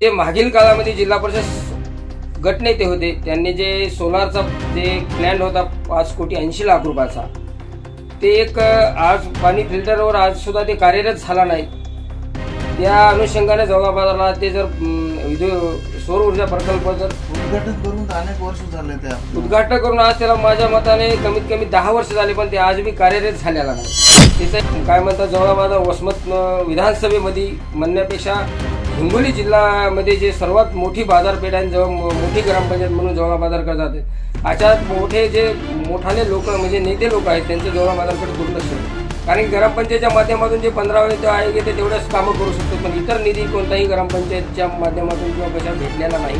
ते मागील काळामध्ये जिल्हा परिषद गटनेते होते. त्यांनी जे सोलारचा जे प्लॅन होता पाच कोटी ऐंशी लाख रुपयाचा. ते एक आज पाणी फिल्टरवर आज सुद्धा ते कार्यरत झाला नाही. त्या अनुषंगाने जवळ बाजारला ते जर सौर ऊर्जा प्रकल्प जर उद्घाटन करून अनेक वर्ष झाले त्या उद्घाटन करून आज त्याला माझ्या मताने कमीत कमी दहा वर्ष झाले पण ते आज बी कार्यरत झालेला नाही. तिथं काय म्हणतात जवळबाजार वसमत विधानसभेमध्ये म्हणण्यापेक्षा हिंगोली जिल्ह्यामध्ये जे सर्वात मोठी बाजारपेठ आहे जवळ मोठी ग्रामपंचायत म्हणून जवळ बाजारकडे जाते अशा मोठे जे मोठाले लोक म्हणजे नेते लोक आहेत त्यांचं जवळ बाजारकडे दुर्लक्ष होतं. कारण ग्रामपंचायतच्या माध्यमातून जे पंधरा वेळ आहे की ते तेवढ्याच कामं करू शकतो पण इतर निधी कोणताही ग्रामपंचायतच्या माध्यमातून किंवा कशा भेटलेला नाही.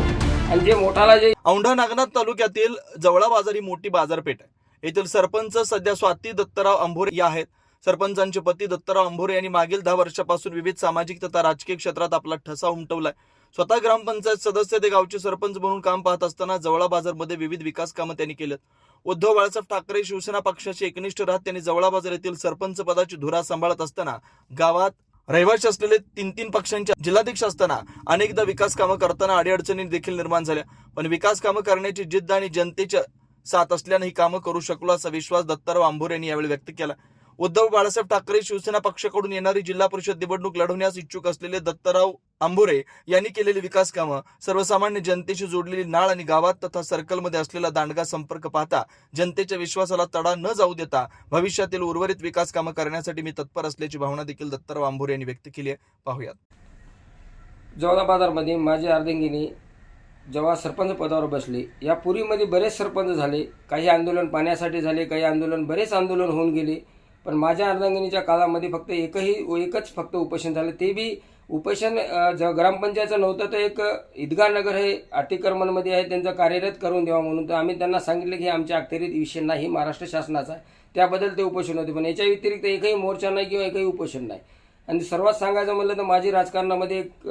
आणि जे मोठाला जे औंढा नागनाथ तालुक्यातील जवळा बाजार ही मोठी बाजारपेठ आहे. येथील सरपंच सध्या स्वाती दत्तराव अंभोरे या आहेत. सरपंचांचे पती दत्तराव अंभोरे यांनी मागील दहा वर्षापासून विविध सामाजिक तथा राजकीय क्षेत्रात आपला ठसा उमटवलाय. स्वतः ग्रामपंचायत सदस्य ते गावचे सरपंच म्हणून काम पाहत असताना जवळा बाजारमध्ये विविध विकास कामं त्यांनी केलेत. उद्धव बाळासाहेब ठाकरे शिवसेना पक्षाचे एकनिष्ठ राहत त्यांनी जवळा बाजार येथील सरपंच पदाची धुरा सांभाळत असताना गावात रहिवासी असलेले तीन तीन पक्षांच्या जिल्हाध्यक्ष असताना अनेकदा विकास कामं करताना अडीअडचणी देखील निर्माण झाल्या. पण विकास कामं करण्याची जिद्द आणि जनतेच्या साथ असल्याने ही कामं करू शकलो असा विश्वास दत्ताराव आंभोर यांनी यावेळी व्यक्त केला. उद्धव बाळासाहेब ठाकरे शिवसेना पक्षाकडून येणारी जिल्हा परिषद निवडणूक लढवण्यास इच्छुक असलेले दत्तराव आंबोरे यांनी केलेली विकास कामं सर्वसामान्य जनतेशी जोडलेली नाळ आणि गावात तथा सर्कलमध्ये असलेला दांडगा संपर्क पाहता जनतेच्या विश्वासाला तडा न जाऊ देता भविष्यातील उर्वरित विकास कामं करण्यासाठी मी तत्पर असल्याची भावना देखील दत्तराव आंबोरे यांनी व्यक्त केली आहे. पाहूयात. जवळा बाजारमध्ये माझी अर्धंगिनी जेव्हा सरपंच पदावर बसले या पूर्वीमध्ये बरेच सरपंच झाले. काही आंदोलन पाण्यासाठी झाले काही आंदोलन बरेच आंदोलन होऊन गेले. पण माझ्या अर्धांगिनीच्या काळामध्ये फक्त एकही एकच फक्त उपोषण झालं. ते बी उपोषण ज ग्रामपंचायतचं नव्हतं तर एक ईदगा नगर हे अतिक्रमणमध्ये आहे त्यांचं कार्यरत करून द्यावा म्हणून. तर आम्ही त्यांना सांगितलं की आमच्या अखत्यारीत विषय नाही महाराष्ट्र शासनाचा आहे. त्याबद्दल ते उपोषण होते. पण याच्या व्यतिरिक्त एकही मोर्चा नाही किंवा एकही उपोषण नाही. आणि सर्वात सांगायचं म्हणलं तर माझी राजकारणामध्ये एक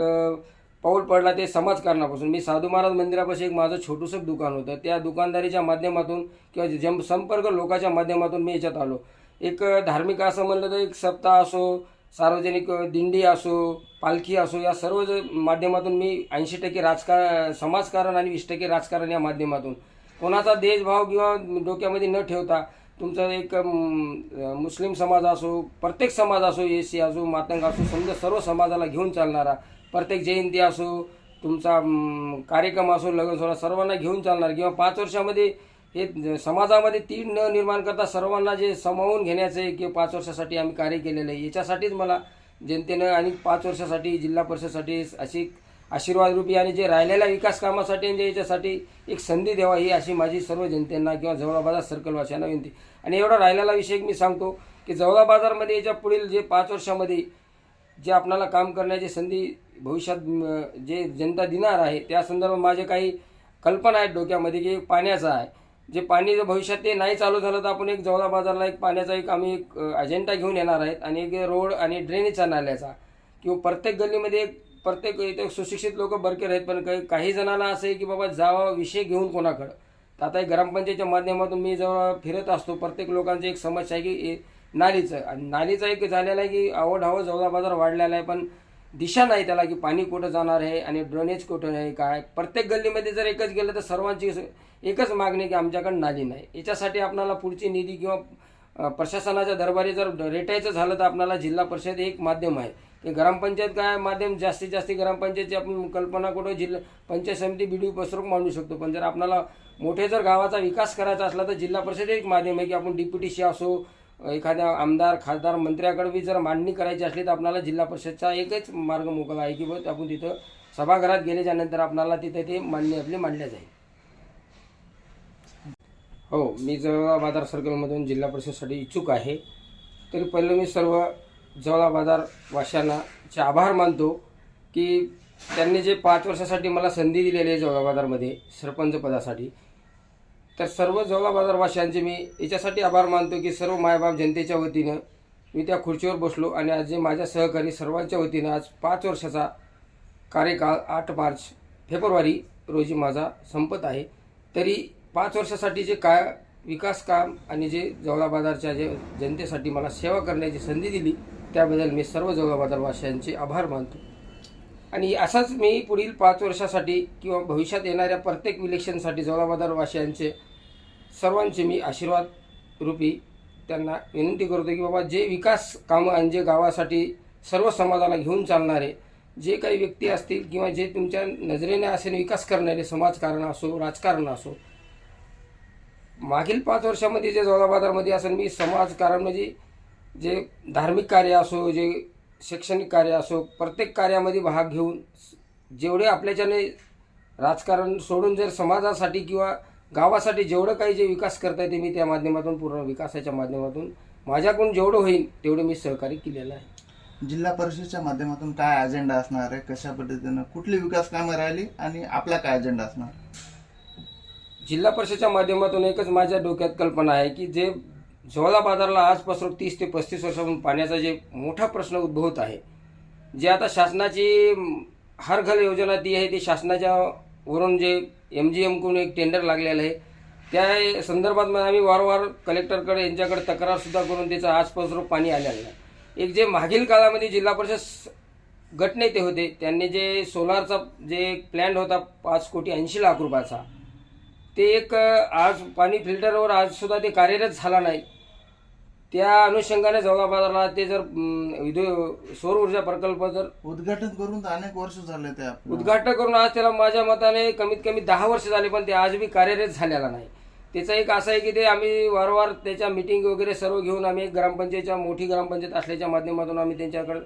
पाऊल पडला ते समाजकारणापासून. मी साधू महाराज मंदिरापाशी एक माझं छोटूसं दुकान होतं. त्या दुकानदारीच्या माध्यमातून किंवा जम संपर्क लोकांच्या माध्यमातून मी याच्यात आलो. एक धार्मिक असं म्हणलं तर एक सप्ताह असो सार्वजनिक दिंडी असो पालखी असो या सर्व ज- माध्यमातून मी ऐंशी टक्के राजकारण समाजकारण आणि वीस टक्के राजकारण या माध्यमातून. कोणाचा देशभाव किंवा डोक्यामध्ये न ठेवता तुमचा एक मुस्लिम समाज असो प्रत्येक समाज असो एसी सी असो मातंग असो समजा सर्व समाजाला घेऊन चालणारा प्रत्येक जयंती असो तुमचा कार्यक्रम असो लग्न सोहळा सर्वांना घेऊन चालणार किंवा पाच वर्षामध्ये हे ज- समाजामध्ये तीड न निर्माण करता सर्वांना जे समावून घेण्याचे किंवा पाच वर्षासाठी आम्ही कार्य केलेलं आहे याच्यासाठीच मला जनतेनं आणि पाच वर्षासाठी जिल्हा परिषदसाठी अशी आशीर्वाद रूपी आणि जे राहिलेल्या विकास कामासाठी आणि जे याच्यासाठी एक संधी द्यावा ही अशी माझी सर्व जनतेंना किंवा जवळा बाजार सर्कलवाशांना विनंती. आणि एवढा राहिलेला विषय एक मी सांगतो की जवळा बाजारमध्ये याच्या पुढील जे पाच वर्षामध्ये जे आपणाला काम करण्याची संधी भविष्यात जे जनता देणार आहे त्या संदर्भात माझे काही कल्पना आहेत डोक्यामध्ये की पाण्याचा आहे. जे पाणी जर भविष्यात ते नाही चालू झालं तर आपण एक जवळा बाजारला एक पाण्याचा एक आम्ही एक अजेंडा घेऊन येणार आहेत आणि एक रोड आणि ड्रेनेजचा नाल्याचा किंवा प्रत्येक गल्लीमध्ये एक प्रत्येक इथे सुशिक्षित लोक बरके आहेत पण काही काही जणांना असं आहे की बाबा जावा विषय घेऊन कोणाकडं. तर आता एक ग्रामपंचायतच्या माध्यमातून मी जेव्हा फिरत असतो प्रत्येक लोकांची एक समस्या आहे की ए- नालीचं. आणि नालीचं एक झालेलं आहे की आवड हवं जवळा बाजार वाढलेला आहे पण दिशा नाही त्याला की पाणी कुठं जाणार आहे आणि ड्रेनेज कुठं आहे काय? प्रत्येक गल्लीमध्ये जर एकच गेलं तर सर्वांची एकच मागणी की आमच्याकडे नाली नाही. याच्यासाठी आपणाला पुढची निधी किंवा प्रशासनाच्या दरबारी जर रेटायचं झालं तर आपल्याला जिल्हा परिषद एक माध्यम आहे. की ग्रामपंचायत काय माध्यम? जास्तीत जास्त ग्रामपंचायतची आपण कल्पना कुठं जिल्हा पंचायत समिती बी डी पसरून मांडू शकतो. पण जर आपल्याला मोठे जर गावाचा विकास करायचा असला तर जिल्हा परिषद एक माध्यम आहे की आपण डिप्युटीशी असो एखाद्या आमदार खासदार मंत्र्याकडे बी जर मांडणी करायची असली तर आपल्याला जिल्हा परिषदचा एकच मार्ग मोकळा आहे की बघ आपण तिथं सभागृहात गेल्याच्यानंतर आपल्याला तिथे ते मांडणी आपली मांडल्या जाईल. हो मी जवळा बाजार सर्कलमधून जिल्हा परिषदसाठी इच्छुक आहे. तरी पहिलं मी सर्व जवळा बाजार वाशांनाचे आभार मानतो की त्यांनी जे पाच वर्षासाठी मला संधी दिलेली आहे जवळा बाजारमध्ये सरपंच पदासाठी तर सर्व जवळा बाजारवाशांचे मी याच्यासाठी आभार मानतो की सर्व मायबाप जनतेच्या वतीनं मी त्या खुर्चीवर बसलो आणि आज जे माझ्या सहकारी सर्वांच्या वतीनं आज पाच वर्षाचा कार्यकाळ आठ मार्च फेब्रुवारी रोजी माझा संपत आहे. तरी पाच वर्षासाठी जे काय विकास काम आणि जे जवळा बाजारच्या जे जनतेसाठी मला सेवा करण्याची संधी दिली त्याबद्दल मी सर्व जवळा बाजारवाशांचे आभार मानतो. आणि असाच मी पुढील पाच वर्षासाठी किंवा भविष्यात येणाऱ्या प्रत्येक इलेक्शनसाठी जवळबाजारवासियांचे सर्वांचे मी आशीर्वाद रूपी त्यांना विनंती करतो की बाबा जे विकास कामं आणि जे गावासाठी सर्व समाजाला घेऊन चालणारे जे काही व्यक्ती असतील किंवा जे तुमच्या नजरेने असेल विकास करणारे समाजकारण असो राजकारण असो मागील पाच वर्षामध्ये जे जवळबाजारमध्ये असेल मी समाजकारण म्हणजे जे धार्मिक कार्य असो जे शैक्षणिक कार्य असो प्रत्येक कार्यामध्ये भाग घेऊन जेवढे आपल्याच्याने राजकारण सोडून जर समाजासाठी किंवा गावासाठी जेवढं काही जे विकास करता येते मी त्या माध्यमातून पूर्ण विकासाच्या माध्यमातून माझ्याकडून जेवढं होईल तेवढं मी सहकार्य केलेलं आहे. जिल्हा परिषदच्या माध्यमातून काय अजेंडा असणार आहे? कशा पद्धतीनं? कुठली विकास कामं राहिली आणि आपला काय अजेंडा असणार? जिल्हा परिषदच्या माध्यमातून एकच माझ्या डोक्यात कल्पना आहे की जे झोला बाजारला आजपासून तीस ते पस्तीस वर्षापासून पाण्याचा जे मोठा प्रश्न उद्भवत आहे जे आता शासनाची हर घर योजना ती आहे ती शासनाच्या वरून जे एम जी एमकडून एक टेंडर लागलेलं आहे त्या संदर्भात मग आम्ही वारंवार कलेक्टरकडे यांच्याकडे तक्रारसुद्धा करून त्याचं आजपासून पाणी आलेलं नाही. एक जे मागील काळामध्ये जिल्हा परिषद गटनेते होते त्यांनी जे सोलारचा जे प्लॅन होता पाच कोटी ऐंशी लाख रुपयाचा ते एक आज पाणी फिल्टरवर आज सुद्धा ते कार्यरत झाला नाही. त्या अनुषंगाने जवळ बाजारला ते जर म, विद्यु सौर ऊर्जा प्रकल्प जर उद्घाटन करून अनेक वर्ष झाले ते आपलं. उद्घाटन करून आज त्याला माझ्या मताने कमीत कमी दहा वर्ष झाले पण ते आज बी कार्यरत झालेला नाही. त्याचं एक असं आहे की ते आम्ही वारंवार त्याच्या मिटिंग वगैरे सर्व घेऊन आम्ही एक ग्रामपंचायतच्या मोठी ग्रामपंचायत असल्याच्या माध्यमातून आम्ही त्यांच्याकडे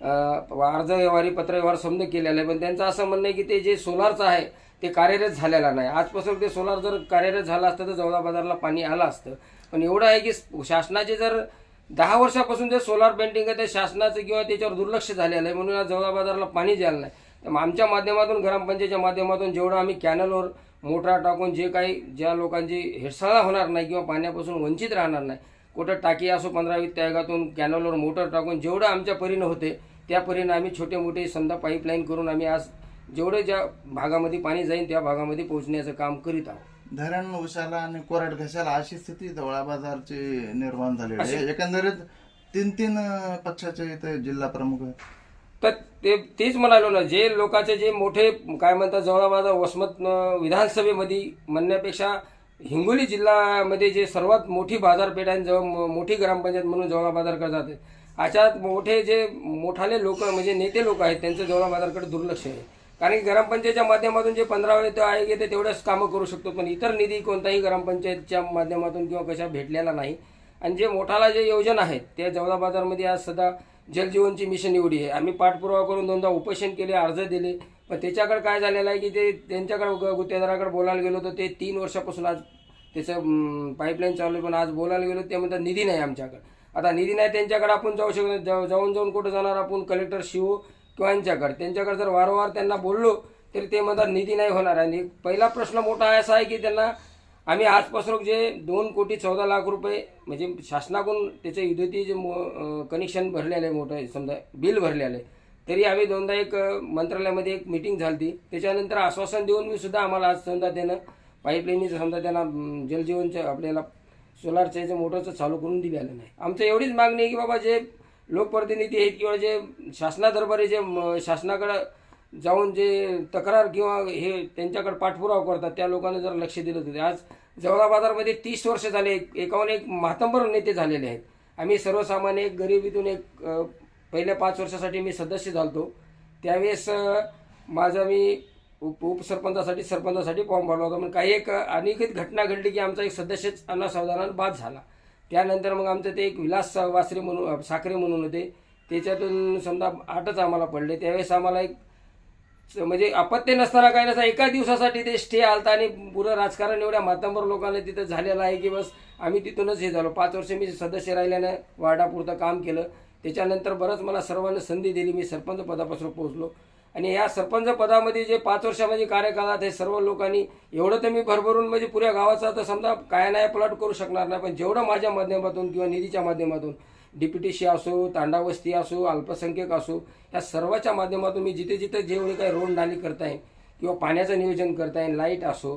अर्ज व्यवहारी पत्र व्यवहार समज केलेला आहे. पण त्यांचं असं म्हणणं आहे की ते जे सोलारचं आहे ते कार्यरत झालेला नाही. आजपासून ते सोलार जर कार्यरत झालं असतं तर जवळा बाजारला पाणी आलं असतं. पण एवढं आहे की शासनाचे जर दहा वर्षापासून जे सोलार पेंटिंग आहे ते शासनाचं किंवा त्याच्यावर दुर्लक्ष झालेलं आहे. म्हणून जवळा बाजारला पाणी द्यायला नाही. तर आमच्या माध्यमातून ग्रामपंचायतच्या माध्यमातून जेवढं आम्ही कॅनलवर मोटार टाकून जे काही ज्या लोकांची हेडसाळा होणार नाही किंवा पाण्यापासून वंचित राहणार नाही कुठं टाकी असो पंधरावीस त्यागातून कॅनलवर मोटर टाकून जेवढं आमच्या परीनं होते त्या परीनं आम्ही छोटे मोठे समजा पाईपलाईन करून आम्ही आज जेवढं ज्या भागामध्ये पाणी जाईल त्या भागामध्ये पोहोचण्याचं काम करीत आहोत. धरण उशाला आणि कोरड घशाला अशी स्थिती धवळा बाजारची निर्माण झालेली आहे. एकंदरीत तीन तीन अं, पक्षाचे इथे जिल्हा प्रमुख आहेत. तर ते तेच म्हणालो ना जे लोकांचे जे मोठे काय म्हणतात जवळपास वसमत अं, विधानसभेमध्ये म्हणण्यापेक्षा हिंगोली जिल्ह्यामध्ये जे सर्वात मोठी बाजारपेठ आहे जवळ मोठी ग्रामपंचायत म्हणून जवळ बाजारकडे जाते अशात मोठे जे मोठाले लोक म्हणजे नेते लोक आहेत त्यांचं जवळ बाजारकडे दुर्लक्ष आहे. कारण की ग्रामपंचायतच्या माध्यमातून जे पंधरा वेळ आहे की ते तेवढंच कामं करू शकतो. पण इतर निधी कोणताही ग्रामपंचायतच्या माध्यमातून किंवा कशा भेटलेला नाही. आणि जे मोठाला जे योजना आहेत त्या जवळा बाजारमध्ये आज सध्या जलजीवनची मिशन एवढी आहे. आम्ही पाठपुरावा करून दोनदा उपोषण केले अर्ज दिले. पण त्याच्याकडे काय झालेलं आहे की ते त्यांच्याकडे ग- गुत्तेदाराकडे बोलायला गेलो तर ते तीन वर्षापासून आज त्याचं पाईपलाईन चालू आहे. पण आज बोलायला गेलो ते म्हणतात निधी नाही आमच्याकडे. आता निधी नाही त्यांच्याकडे आपण जाऊ शकतो जाऊन जाऊन कुठं जाणार आपण? कलेक्टर शिव किंवा यांच्याकडे त्यांच्याकडे जर वारंवार त्यांना बोललो तरी ते म्हणतात निधी नाही होणार आणि पहिला प्रश्न मोठा असा आहे की त्यांना आम्ही आजपासून जे दोन कोटी चौदा लाख रुपये म्हणजे शासनाकडून त्याचे विद्युती जे कनेक्शन भरलेलं आहे मोठं समजा बिल भरलेलं आहे तरी आम्ही दोनदा एक मंत्रालयामध्ये एक मिटिंग झाली त्याच्यानंतर आश्वासन देऊन मी सुद्धा आम्हाला आज समजा त्यानं पाईपलाईनीचं समजा त्यांना जलजीवनचं आपल्याला सोलारचं जे मोटरचं चालू करून दिलेलं नाही. आमचं एवढीच मागणी आहे की बाबा जे लोकप्रतिनिधी आहेत किंवा जे शासनादरबारी जे म, शासनाकडं जाऊन जे तक्रार किंवा हे त्यांच्याकडे पाठपुरावा करतात त्या लोकांना जर लक्ष दिलं होतं आज जवळा बाजारमध्ये तीस वर्ष झाले एकावन्न एक महातंबर नेते झालेले आहेत. आम्ही सर्वसामान्य एक गरिबीतून एक पहिल्या पाच वर्षासाठी मी सदस्य झालतो. त्यावेळेस माझा मी उप उपसरपंचासाठी सरपंचासाठी फॉर्म भरला होता. पण काही एक अनेक घटना घडली की आमचा एक सदस्यच अनासावधानानं बाद झाला. त्यानंतर मग आमचं ते एक विलास वासरे म्हणून साखरे म्हणून होते. त्याच्यातून समजा आठच आम्हाला पडले. त्यावेळेस आम्हाला एक स- म्हणजे अपत्य नसताना काही नसता एका दिवसासाठी ते स्टे आलता आणि पुरं राजकारण एवढ्या मातंबर लोकांना तिथं झालेलं आहे की बस आम्ही तिथूनच हे झालो. पाच वर्ष मी सदस्य राहिल्यानं वार्डापुरतं काम केलं. त्याच्यानंतर बरंच मला सर्वांना संधी दिली. मी सरपंच पदापासून पोहोचलो. आणि या सरपंच पदामध्ये जे पाच वर्षामध्ये कार्यकालात हे सर्व लोकांनी एवढं तर मी भरभरून म्हणजे पुऱ्या गावाचा तर समजा काय नाही प्लॉट करू शकणार नाही पण जेवढं माझ्या माध्यमातून किंवा निधीच्या माध्यमातून डीपीटीसी असो तांडावस्ती असो अल्पसंख्यक असो या सर्वाच्या माध्यमातून मी जिथे जिथे जेवढे काही रोड नाली करता येईल किंवा पाण्याचं नियोजन करता येईल लाइट असो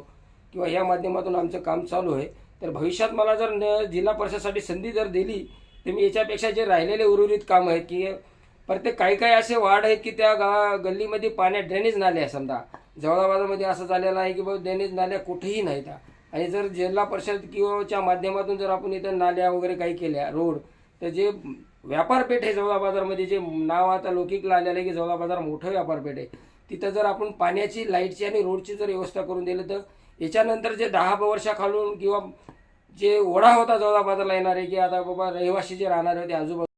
किंवा या माध्यमातून आमचं काम चालू आहे तर भविष्यात मला जर न जिल्हा परिषदसाठी संधी जर दिली तर मी याच्यापेक्षा जे राहिलेले उर्वरित काम आहेत की परत काही काही असे वार्ड आहेत की त्या गा गल्लीमध्ये पाण्यात ड्रेनेज नाले आहे समजा. जवळाबाजामध्ये असं झालेलं आहे की बाबा ड्रेनेज नाल्या कुठेही नाहीत. आणि जर जिल्हा परिषद किंवाच्या माध्यमातून जर आपण इथं नाल्या वगैरे काही केल्या रोड तर जे व्यापारपेठ आहे जवळा बाजारमध्ये जे नाव आता लौकिकला आलेलं आहे की जवळा बाजार मोठं व्यापारपेठ आहे. तिथं जर आपण पाण्याची लाईटची आणि रोडची जर व्यवस्था करून दिलं तर याच्यानंतर जे दहा वर्षाखालून किंवा जे ओढा होता जवळा बाजारला येणारे की आता बाबा रहिवासी जे राहणारे होते आजूबाजू